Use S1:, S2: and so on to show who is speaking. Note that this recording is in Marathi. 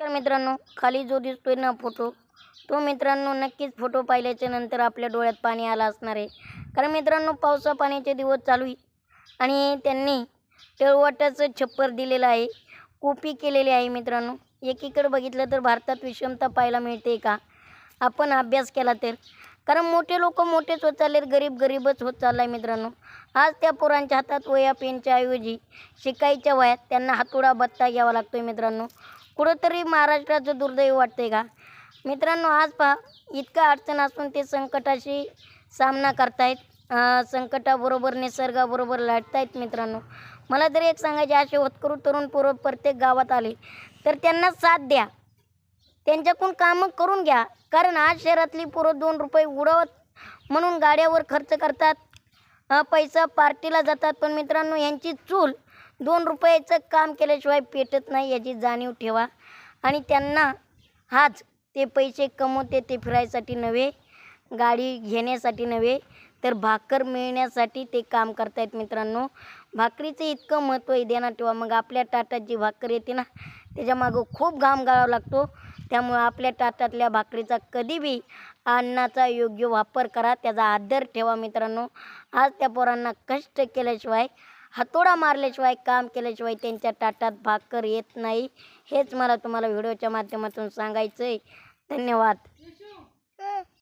S1: तर मित्रांनो खाली जो दिसतोय ना फोटो तो मित्रांनो नक्कीच फोटो पाहिल्याच्या नंतर आपल्या डोळ्यात पाणी आलं असणार आहे. कारण मित्रांनो पावसा पाण्याचे दिवस चालू आहे. आणि त्यांनी तळवाटाचं छप्पर दिलेलं आहे. कोपी केलेली आहे मित्रांनो. एकीकडे बघितलं तर भारतात विषमता पाहायला मिळते का? आपण अभ्यास केला तर. कारण मोठे लोक मोठेच होत चाललेत गरीब गरीबच होत चालला आहे मित्रांनो. आज त्या पोरांच्या हातात वया पेनच्या ऐवजी शिकायच्या वयात त्यांना हातोडा बत्ता घ्यावा लागतोय मित्रांनो. कुठंतरी महाराष्ट्राचं दुर्दैव वाटते का? मित्रांनो आज पहा इतका अडचण असून ते संकटाशी सामना करतायत. संकटाबरोबर निसर्गाबरोबर लढतायत मित्रांनो. मला तरी एक सांगायचे असे होतकरू तरुण पूर्व प्रत्येक गावात आले. तर त्यांना साथ द्या. त्यांच्याकडून कामं करून घ्या. कारण आज शहरातली पोरं दोन रुपये उडवत म्हणून गाड्यावर खर्च करतात. पैसा पार्टीला जातात. पण मित्रांनो यांची चूल दोन रुपयाचं काम केल्याशिवाय पेटत नाही याची जाणीव ठेवा. आणि त्यांना हाच ते पैसे कमवते ते फिरायसाठी नव्हे गाडी घेण्यासाठी नव्हे तर भाकर मिळण्यासाठी ते काम करतायत मित्रांनो. भाकरीचं इतकं महत्त्व आहे देणार ठेवा मग आपल्या ताटात जी भाकर येते ना त्याच्यामागं खूप घाम गाळावा लागतो. त्यामुळे आपल्या ताटातल्या भाकरीचा कधीबी अन्नाचा योग्य वापर करा त्याचा आदर ठेवा मित्रांनो. आज त्या पोरांना कष्ट केल्याशिवाय हातोडा मारल्याशिवाय काम केल्याशिवाय त्यांच्या ताटात भाकर येत नाही. हेच मला तुम्हाला व्हिडिओच्या माध्यमातून सांगायचं आहे धन्यवाद.